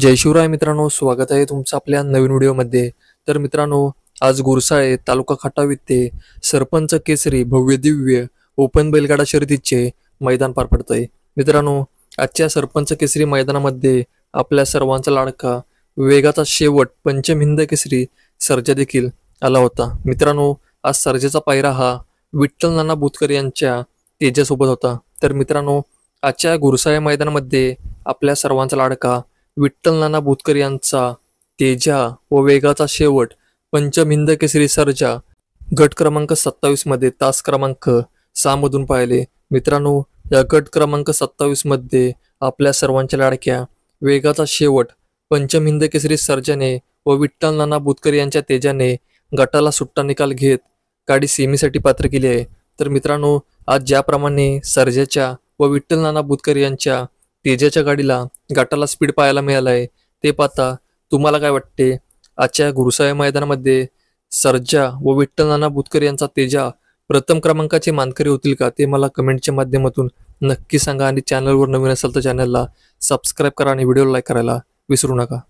जय शिवराय मित्रांनो स्वागत आहे तुमचं आपल्या नवीन व्हिडिओमध्ये. तर मित्रांनो आज गुरसाळे तालुका खटाव येथे सरपंच केसरी भव्य दिव्य ओपन बैलगाडा शर्यतीचे मैदान पार पडतंय. मित्रांनो आजच्या सरपंच केसरी मैदानामध्ये आपल्या सर्वांचा लाडका वेगाचा शेवट पंचमहिंद केसरी सर्जा देखील आला होता. मित्रांनो आज सर्जेचा पायरा हा विठ्ठल नाना बुतकर यांच्या तेजासोबत होता. तर मित्रांनो आजच्या गुरसाळे मैदानामध्ये आपल्या सर्वांचा लाडका विठ्ठल नाना बुतकर यांचा तेजा व वेगाचा शेवट पंचमहिंद केसरी सर्जा. गट क्रमांक सत्तावीसमध्ये तास क्रमांक सहा मधून पाहिले. मित्रांनो या गट क्रमांक सत्तावीसमध्ये आपल्या सर्वांच्या लाडक्या वेगाचा शेवट पंचमिंद केसरी सर्जाने व विठ्ठल नाना बुतकर यांच्या तेजाने गटाला सुट्टा निकाल घेत गाडी सेमीसाठी पात्र केली आहे. तर मित्रांनो आज ज्याप्रमाणे सर्जाच्या व विठ्ठल नाना बुतकर यांच्या तेजाच्या गाडीला गाटाला स्पीड पाहायला मिळालं आहे ते पाहता तुम्हाला काय वाटते? आजच्या गुरुसाहेब मैदानामध्ये सर्जा व विठ्ठल नाना बुतकर यांचा तेजा प्रथम क्रमांकाचे मानकरी होतील का? ते मला कमेंटच्या माध्यमातून नक्की सांगा आणि चॅनलवर नवीन असेल तर चॅनलला सबस्क्राईब करा आणि व्हिडिओला लाईक करायला विसरू नका.